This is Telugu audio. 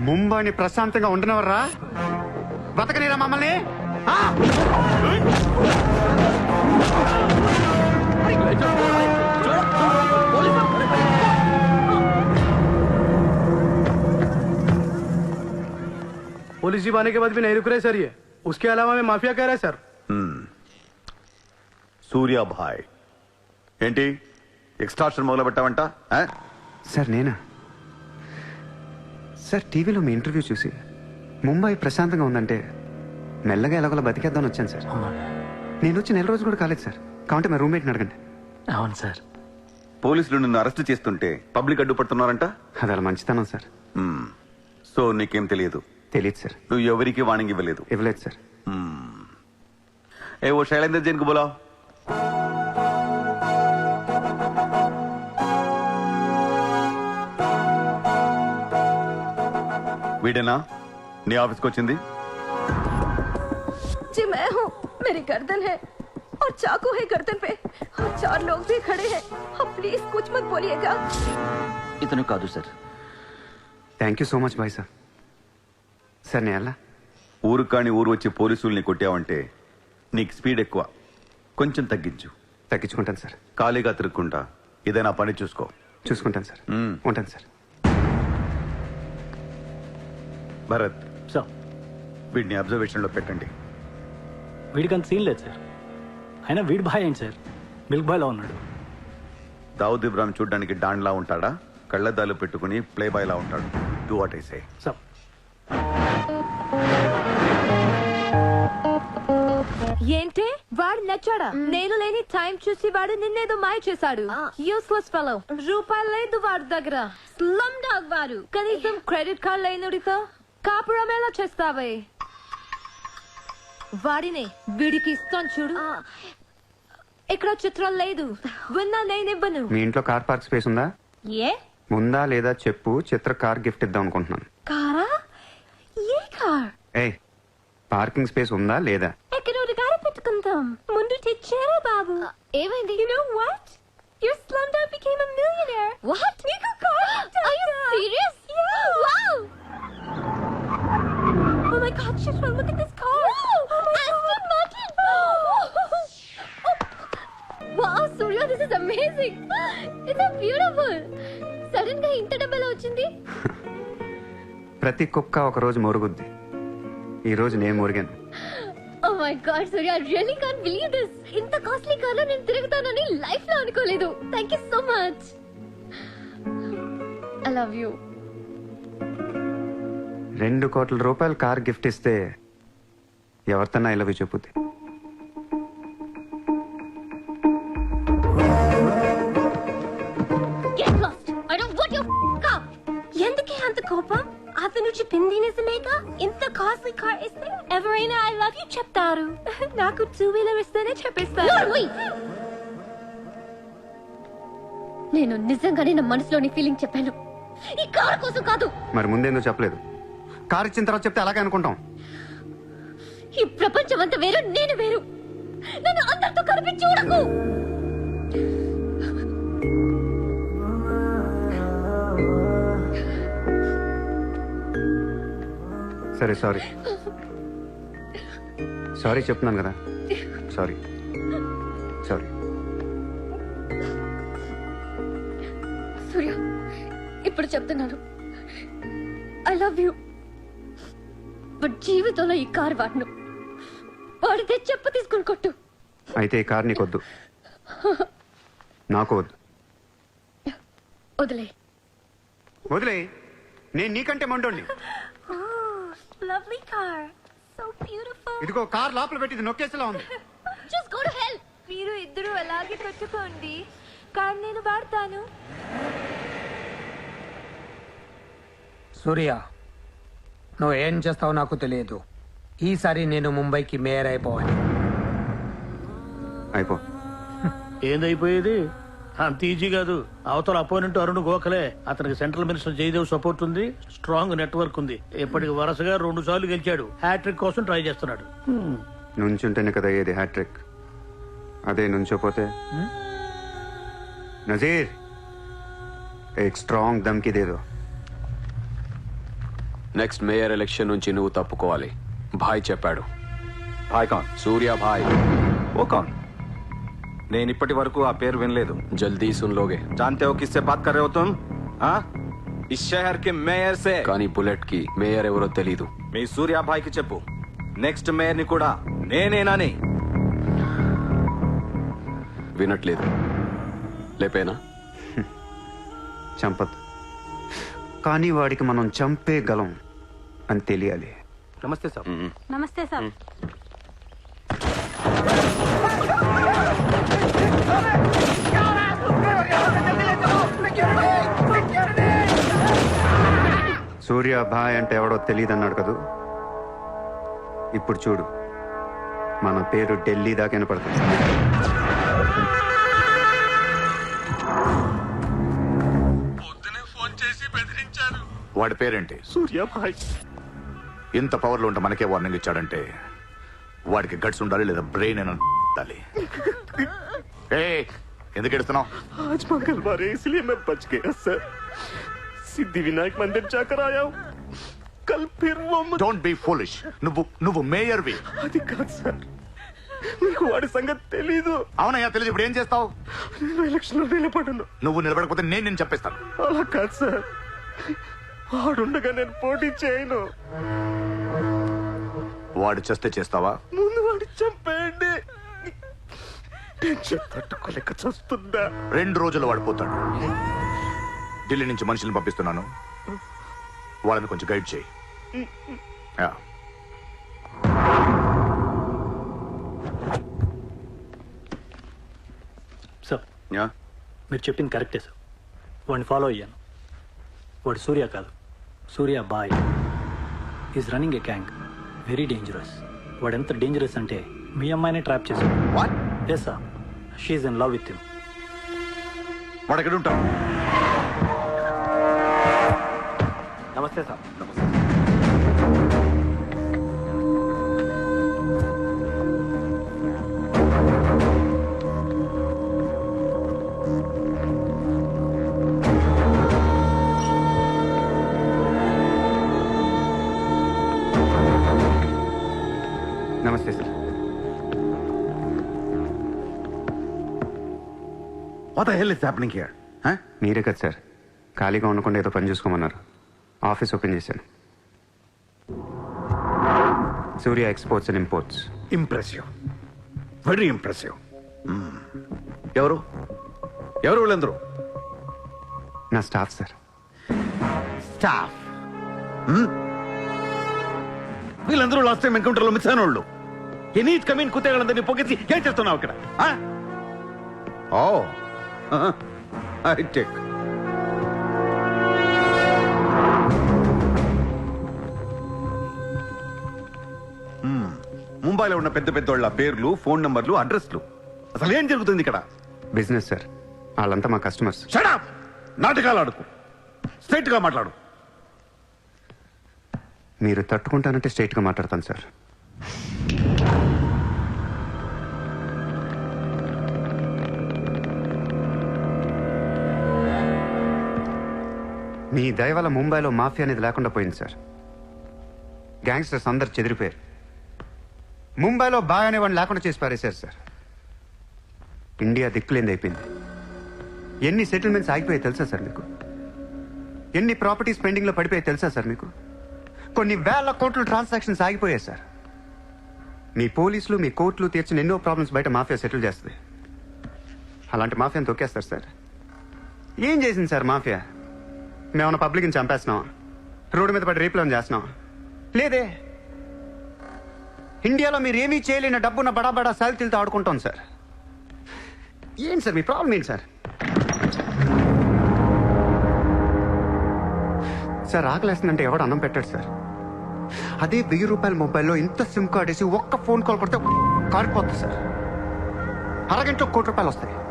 ముంబైని ప్రశాంతంగా ఉండనవర్రా బతకనేరా మమ్మల్ని ఆ? पुलिस जीप आने के बाद भी नहीं रुक रहे सर ये उसके अलावा मैं माफिया कह रहा है सर సూర్యాభాయ్ ఏంటి ఎక్స్ట్రాక్షన్ మొదలు పెట్టావంట ఆ? సార్ నేనా సార్ టీవీలో మీ ఇంటర్వ్యూ చూసి ముంబై ప్రశాంతంగా ఉందంటే మెల్లగా ఎలాగోలా బతికేద్దామని వచ్చాను సార్. నేను వచ్చి నెల రోజు కూడా కాలేదు సార్. కావంటే మా రూమ్మేట్ని అడగండి. అవును సార్. పోలీసులు నిన్ను అరెస్ట్ చేస్తుంటే పబ్లిక్ అడ్డుపడుతున్నారంట? అది అలా మంచితనం సార్. మ్మ్. సో నీకేం తెలియదు? తెలియదు సార్. నువ్వు ఎవరికి వాణింగ్ ఇవ్వలేదు? ఇవ్వలేదు సార్. ఏ ఓ శైలేందర్ జైన్కు బోలావ్ వీడేనా నీ ఆఫీస్కి వచ్చింది जी मैं हूँ मेरी गर्दन है और चाकू है गर्दन पे और चार लोग भी खड़े हैं अब प्लीज कुछ मत बोलिएगा ఇతను కాదు sir thank you so much bye sir sir నేను ఎలా ఊరు కాని ఊరు వచ్చి పోలీసుల్ని కొట్టావంటే నీకు స్పీడ్ ఎక్కువ కొంచెం తగ్గించు తగ్గించుకుంటాను సార్ ఖాళీగా తిరుక్కుంటా ఇదేనా పని చూసుకో చూసుకుంటాను సార్ మ్మ్. ఉంటాను సార్ భరత్. సార్. వీడిని అబ్జర్వేషన్లో పెట్టండి. వీడికి అంత సీన్ లేదు సార్. అయినా వీడి బాయ్ ఏంటి సార్? మిల్క్ బాయ్లో ఉన్నాడు. దావుద్ ఇబ్రాహిం చూడడానికి డాన్లా ఉంటాడా? కళ్ళద్దాలు పెట్టుకుని ప్లే బాయ్ లా ఉంటాడు. Do what I say sir. ఏంటి? వాడు నచ్చాడా? నేను లేని టైం చూసి వాడు నిన్నేదో మాయ చేశాడు. యూస్లెస్ ఫెలో రూపాయలు లేదు వాడి దగ్గర. స్లమ్ డాగ్ వాడు. కనీసం క్రెడిట్ కార్డ్ లేనుడితో కాపురం ఎలా చేస్తావే? వాడినే వీడికి ఇస్తాను చూడు. ఇక్కడ చిత్రం లేదు. విన్నా నేనివ్వను మీ ఇంట్లో కార్ పార్క్ స్పేస్ ఉందా? ఏ? ఉందా లేదా చెప్పు చిత్ర కార్ గిఫ్ట్ ఇద్దాం అనుకుంటున్నాను. కారా? ఏ కార్? ఏయ్ పార్కింగ్ స్పేస్ ఉందా లేదా? ఎక్కడ కారు పెట్టుకుందాం. ముందు తెచ్చారా బాబు? ఏమైంది? You know what your slum dog became a millionaire what నీకు car are you serious wow Oh my god, Shishma, look at this car! Aston Martin! wow, Surya, this is amazing! It's so beautiful! సడన్గా ఇంత డబ్బులు వచ్చింది? ప్రతి కుక్క ఒక రోజు మొరుగుద్ది. ఈ రోజు నేను మురిగాను. ఓ my god Surya I really can't believe this ఇంత కాస్ట్లీ కార్లో నేను తిరుగుతానని లైఫ్లో అనుకోలేదు. Thank you so much I love you రెండు కోట్ల రూపాయల కార్ గిఫ్ట్ ఇస్తే ఎవరితన్నా ఇలా చెప్పుద్ది. ఎందుకే అంత కోపం? అతను చెప్పింది నిజమేగా ఇంత కాస్ట్లీ కార్ ఇస్తే ఎవరైనా ఐ లవ్ యూ చెప్తారు. నాకు టూ వీలర్ ఇస్తేనే చెప్పేస్తారు. నేను నిజంగానే నా మనసులోని ఫీలింగ్ చెప్పాను. ఈ కార్ కోసం కాదు. మరి ముందేందో చెప్పలేదు. కార్ ఇచ్చిన తర్వాత చెప్తే అలాగే అనుకుంటాం. ఈ ప్రపంచం అంతా వేరు నేను వేరు. నన్ను అందరితో కలిపి చూడకు. సరే సారీ. సారీ చెప్తున్నాను కదా. సారీ. సారీ. సూర్య ఇప్పుడు చెప్తున్నాను. ఐ లవ్ యూ బట్ జీవితంలో ఈ కార్ వాడను. వాడితే చెప్ప తీసుకుని కొట్టు. అయితే ఈ కార్ నీకొద్దు. నాకు వద్దు. వదిలే. వదిలే. నేను నీకంటే మండోండి లవ్లీ కార్ సో బ్యూటిఫుల్ ఇదిగో కార్ లోపల పెట్టింది నొక్కేసేలా ఉంది. జస్ట్ గో టు హెల్ మీరు ఇద్దరు అలాగే పెట్టుకోండి. కార్ నేను వాడతాను. సూర్య నువ్వు ఏం చేస్తావో నాకు తెలియదు. ఈసారి నేను ముంబైకి మేయర్ అయిపోవాలి. అయిపో. ఏందైపోయేది? అంత ఈజీ కాదు. అవతల అపోనెంట్ అరుణ్ గోఖలే. అతనికి సెంట్రల్ మినిస్టర్ జయదేవ్ సపోర్ట్ ఉంది స్ట్రాంగ్ నెట్వర్క్ ఉంది. ఇప్పటికి వరుసగా రెండు సార్లు గెలిచాడు. హ్యాట్రిక్ కోసం ట్రై చేస్తున్నాడు. నుంచుంటేనే కదా ఏది హ్యాట్రిక్ అదే నుంచోపోతే. నజీర్! ఏ స్ట్రాంగ్ దమ్కి దేదో నెక్స్ట్ మేయర్ ఎలక్షన్ నుంచి నువ్వు తప్పుకోవాలి భాయ్ చెప్పాడు भाई कौन సూర్య భాయ్ वो कौन నేను ఇప్పటి వరకు ఆ పేరు వినలేదు జల్దీ సున్లోగే जानते हो किससे बात कर रहे हो तुम हाँ इस शहर के మేయర్ से కానీ బుల్లెట్ కి మేయర్ ఎవరో తెలీదు మీ సూర్యాభాయ్కి చెప్పు నెక్స్ట్ మేయర్ ని కూడా నేనేనని వినట్లేదు లేపేనా చంపద్దు కానీ వాడికి మనం చంపే గలం అని తెలియాలి. నమస్తే సార్. నమస్తే సార్. సూర్య భాయ్ అంటే ఎవడో తెలియదు అన్నాడు కదూ? ఇప్పుడు చూడు. మన పేరు ఢిల్లీ దాకా వినపడుతుంది. వాడి పేరేంటి? సూర్య భాయ్. ఇంత పవర్లో ఉంటే మనకే వార్నింగ్ ఇచ్చాడంటే వాడికి గట్స్ ఉండాలి లేదా బ్రెయిన్ అని ఉండాలి ఏ ఎందుకు ఎడుతున్నావు आज मंगलवार है इसलिए मैं बच गया सर सिद्धि विनायक मंदिर जाकर आया हूँ कल फिर वो मुझे డోంట్ బి ఫోలిష్ నువ్వు నువ్వు మేయర్వి అది కాదు సార్ మీకు వాడి సంగతి తెలీదు అవునయ్యా తెలియదు ఇప్పుడు ఏం చేస్తావు నేను ఎలక్షన్ లో నిలబడను నువ్వు నిలబడకపోతే నేను నేను చెప్పేస్తాను అలా కాదు సార్ వాడుండగా నేను పోటీ చేయను వాడు చేస్తే చేస్తావా? ముందు వాడి చంపేయండి. టెన్షన్ తట్టుకోలేక చూస్తుందా రెండు రోజులు వాడు పోతాడు. ఢిల్లీ నుంచి మనుషులను పంపిస్తున్నాను. వాళ్ళని కొంచెం గైడ్ చేయి. యా. Sir yeah. మీరు చెప్పింది కరెక్టే సార్. వాడిని ఫాలో అయ్యాను. వాడు సూర్య కాదు. Surya boy. Is running a gang very dangerous. వాడు ఎంత డేంజరస్ అంటే మీ అమ్మాయిని ట్రాప్ చేసి what in love with him వాడు ఎక్కడ ఉంటాం namaste sir namaste. Sir. What hell is happening here మీరే కదా సార్. ఖాళీగా ఉండకుండా ఏదో పని చూసుకోమన్నారు. ఆఫీస్ ఓపెన్ చేశాను. Surya exports and imports. Impressive very impressive ఎవరు? ఎవరు వీళ్ళందరూ? నా స్టాఫ్ సార్. స్టాఫ్ వీళ్ళందరూ లాస్ట్ టైం ఎన్కౌంటర్లో మిస్ అయిన వాళ్ళు ఎనీ కమీన్ కుత్తేళ్ళందరినీ పొగేసి ఏం చేస్తున్నావు ఇక్కడ ఓ ఐ టేక్ ముంబైలో ఉన్న పెద్ద పెద్దోళ్ళ పేర్లు ఫోన్ నంబర్లు అడ్రస్లు. అసలు ఏం జరుగుతుంది ఇక్కడ? బిజినెస్ సార్ వాళ్ళంతా మా కస్టమర్స్ షడప్ నాటకాలు ఆడుకు. స్ట్రైట్గా మాట్లాడు. మీరు తట్టుకుంటానంటే స్ట్రైట్గా మాట్లాడతాను సార్. మీ దయ వల్ల ముంబైలో మాఫియా అనేది లేకుండా పోయింది సార్. గ్యాంగ్స్టర్స్ అందరు చెదిరిపోయారు. ముంబైలో బాయ్ అనేవాడిని లేకుండా చేసి పారేశారు సార్. ఇండియా దిక్కులేంది అయిపోయింది. ఎన్ని సెటిల్మెంట్స్ ఆగిపోయాయి తెలుసా సార్ మీకు? ఎన్ని ప్రాపర్టీస్ పెండింగ్లో పడిపోయాయి తెలుసా సార్ మీకు? కొన్ని వేల కోట్ల ట్రాన్సాక్షన్స్ ఆగిపోయాయి సార్. మీ పోలీసులు మీ కోర్టులు తీర్చిన ఎన్నో ప్రాబ్లమ్స్ బయట మాఫియా సెటిల్ చేస్తుంది. అలాంటి మాఫియాని తొక్కేస్తారు సార్. ఏం చేసింది సార్ మాఫియా? మేమన్నా పబ్లిక్ని చంపేస్తున్నాం రోడ్డు మీద పడి రేపులను చేస్తున్నాం లేదే. ఇండియాలో మీరు ఏమీ చేయలేని డబ్బున్న బడా బడా సాల్తీలతో ఆడుకుంటాం సార్. ఏంటి సార్ మీ ప్రాబ్లం ఏంటి సార్? సార్ ఆకలేస్తుందంటే ఎవడు అన్నం పెట్టాడు సార్? అదే వెయ్యి రూపాయల మొబైల్లో ఇంత సిమ్ కార్డ్ వేసి ఒక్క ఫోన్ కాల్ కొడితే కారిపోతుంది సార్. అరగంటలో కోటి రూపాయలు వస్తాయి.